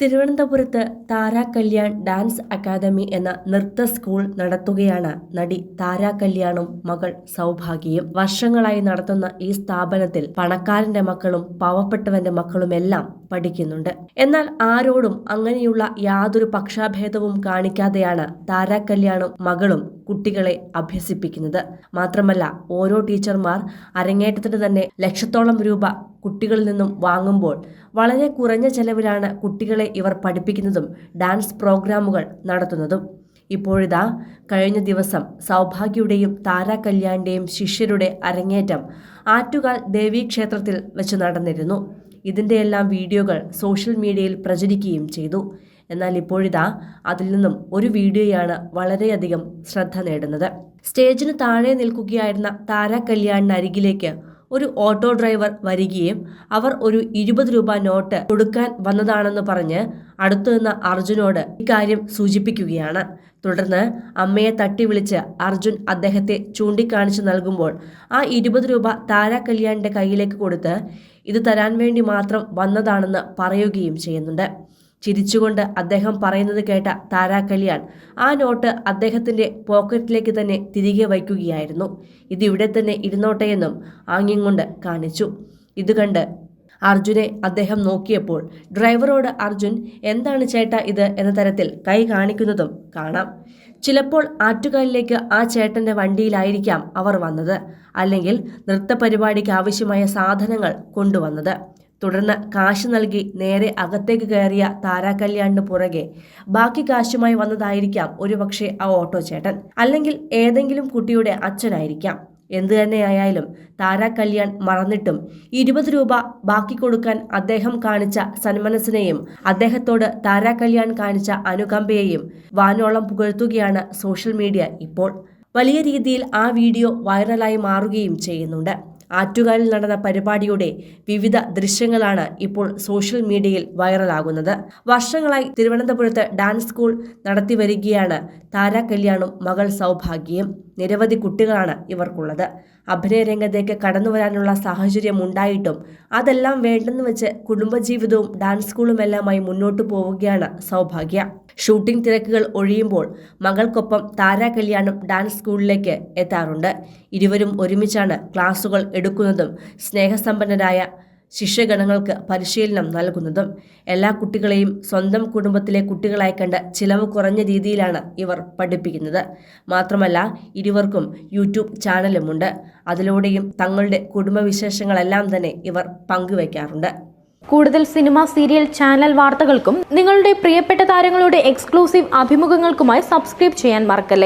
തിരുവനന്തപുരത്ത് താര Kalyan dance academy എന്ന നൃത്ത സ്കൂൾ നടത്തുകയാണ്. നടി താര കല്യാണും മകൾ സൗഭാഗ്യയും വർഷങ്ങളായി നടത്തുന്ന ഈ സ്ഥാപനത്തിൽ പണക്കാരന്റെ മക്കളും പാവപ്പെട്ടവന്റെ മക്കളുമെല്ലാം പഠിക്കുന്നുണ്ട്. എന്നാൽ ആരോടും അങ്ങനെയുള്ള യാതൊരു പക്ഷാഭേദവും കാണിക്കാതെയാണ് താരാ കല്യാണും മകളും കുട്ടികളെ അഭ്യസിപ്പിക്കുന്നത്. മാത്രമല്ല ഓരോ ടീച്ചർമാർ അരങ്ങേറ്റത്തിന് തന്നെ ലക്ഷത്തോളം രൂപ കുട്ടികളിൽ നിന്നും വാങ്ങുമ്പോൾ വളരെ കുറഞ്ഞ ചെലവിലാണ് കുട്ടികളെ ഇവർ പഠിപ്പിക്കുന്നതും ഡാൻസ് പ്രോഗ്രാമുകൾ നടത്തുന്നതും. ഇപ്പോഴിതാ കഴിഞ്ഞ ദിവസം സൗഭാഗ്യയുടെയും താരാ കല്യാണിന്റെയും ശിഷ്യരുടെ അരങ്ങേറ്റം ആറ്റുകാൽ ദേവീക്ഷേത്രത്തിൽ വെച്ച് നടന്നിരുന്നു. ഇതിന്റെയെല്ലാം വീഡിയോകൾ സോഷ്യൽ മീഡിയയിൽ പ്രചരിക്കുകയും ചെയ്തു. എന്നാൽ ഇപ്പോഴിതാ അതിൽ നിന്നും ഒരു വീഡിയോയാണ് വളരെയധികം ശ്രദ്ധ നേടുന്നത്. സ്റ്റേജിന് താഴെ നിൽക്കുകയായിരുന്ന താര കല്യാണിനരികിലേക്ക് ഒരു ഓട്ടോ ഡ്രൈവർ വരികയും അവർ ഒരു ഇരുപത് രൂപ നോട്ട് കൊടുക്കാൻ വന്നതാണെന്ന് പറഞ്ഞ് അടുത്തു നിന്ന അർജുനോട് ഇക്കാര്യം സൂചിപ്പിക്കുകയാണ്. തുടർന്ന് അമ്മയെ തട്ടി വിളിച്ച് അർജുൻ അദ്ദേഹത്തെ ചൂണ്ടിക്കാണിച്ച് നൽകുമ്പോൾ ആ ഇരുപത് രൂപ താര കല്യാണിന്റെ കയ്യിലേക്ക് കൊടുത്ത് ഇത് തരാൻ വേണ്ടി മാത്രം വന്നതാണെന്ന് പറയുകയും ചെയ്യുന്നുണ്ട്. ചിരിച്ചുകൊണ്ട് അദ്ദേഹം പറയുന്നത് കേട്ട താരാ കല്യാൺ ആ നോട്ട് അദ്ദേഹത്തിന്റെ പോക്കറ്റിലേക്ക് തന്നെ തിരികെ വയ്ക്കുകയായിരുന്നു. ഇത് ഇവിടെ തന്നെ ഇരുന്നോട്ടെയെന്നും ആംഗ്യം കൊണ്ട് കാണിച്ചു. ഇത് കണ്ട് അർജുനെ അദ്ദേഹം നോക്കിയപ്പോൾ ഡ്രൈവറോട് അർജുൻ എന്താണ് ചേട്ട ഇത് എന്ന തരത്തിൽ കൈ കാണിക്കുന്നതും കാണാം. ചിലപ്പോൾ ആറ്റുകാലിലേക്ക് ആ ചേട്ടന്റെ വണ്ടിയിലായിരിക്കാം അവർ വന്നത് അല്ലെങ്കിൽ നൃത്ത പരിപാടിക്ക് ആവശ്യമായ സാധനങ്ങൾ കൊണ്ടുവന്നത്. തുടർന്ന് കാശ് നൽകി നേരെ അകത്തേക്ക് കയറിയ താരാകല്യാണിന് പുറകെ ബാക്കി കാശുമായി വന്നതായിരിക്കാം ഒരുപക്ഷെ ആ ഓട്ടോ ചേട്ടൻ അല്ലെങ്കിൽ ഏതെങ്കിലും കുട്ടിയുടെ അച്ഛനായിരിക്കാം. എന്തു തന്നെയായാലും താരാ കല്യാൺ മറന്നിട്ടും ഇരുപത് രൂപ ബാക്കി കൊടുക്കാൻ അദ്ദേഹം കാണിച്ച സന്മനസ്സിനെയും അദ്ദേഹത്തോട് താരാ കല്യാൺ കാണിച്ച അനുകമ്പയെയും വാനോളം പുകഴ്ത്തുകയാണ് സോഷ്യൽ മീഡിയ ഇപ്പോൾ. വലിയ രീതിയിൽ ആ വീഡിയോ വൈറലായി മാറുകയും ചെയ്യുന്നുണ്ട്. ആറ്റുകാലിൽ നടന്ന പരിപാടിയുടെ വിവിധ ദൃശ്യങ്ങളാണ് ഇപ്പോൾ സോഷ്യൽ മീഡിയയിൽ വൈറലാകുന്നത്. വർഷങ്ങളായി തിരുവനന്തപുരത്ത് ഡാൻസ് സ്കൂൾ നടത്തി വരികയാണ് താര കല്യാണും മകൾ സൗഭാഗ്യയും. നിരവധി കുട്ടികളാണ് ഇവർക്കുള്ളത്. അഭിനയ രംഗത്തേക്ക് കടന്നു വരാനുള്ള സാഹചര്യം ഉണ്ടായിട്ടും അതെല്ലാം വേണ്ടെന്ന് വെച്ച് കുടുംബജീവിതവും ഡാൻസ് സ്കൂളുമെല്ലാമായി മുന്നോട്ടു പോവുകയാണ് സൗഭാഗ്യ. ഷൂട്ടിംഗ് തിരക്കുകൾ ഒഴിയുമ്പോൾ മകൾക്കൊപ്പം താരാ കല്യാണും ഡാൻസ് സ്കൂളിലേക്ക് എത്താറുണ്ട്. ഇരുവരും ഒരുമിച്ചാണ് ക്ലാസുകൾ എടുക്കുന്നതും സ്നേഹസമ്പന്നരായ ശിഷ്യഗണങ്ങൾക്ക് പരിശീലനം നൽകുന്നതും എല്ലാ കുട്ടികളെയും സ്വന്തം കുടുംബത്തിലെ കുട്ടികളായി കണ്ട് ചിലവ് കുറഞ്ഞ രീതിയിലാണ് ഇവർ പഠിപ്പിക്കുന്നത്. മാത്രമല്ല ഇരുവർക്കും യൂട്യൂബ് ചാനലുമുണ്ട്. അതിലൂടെയും തങ്ങളുടെ കുടുംബവിശേഷങ്ങളെല്ലാം തന്നെ ഇവർ പങ്കുവയ്ക്കാറുണ്ട്. കൂടുതൽ സിനിമ സീരിയൽ ചാനൽ വാർത്തകൾക്കും നിങ്ങളുടെ പ്രിയപ്പെട്ട താരങ്ങളുടെ എക്സ്ക്ലൂസീവ് അഭിമുഖങ്ങൾക്കുമായി സബ്സ്ക്രൈബ് ചെയ്യാൻ മറക്കല്ലേ?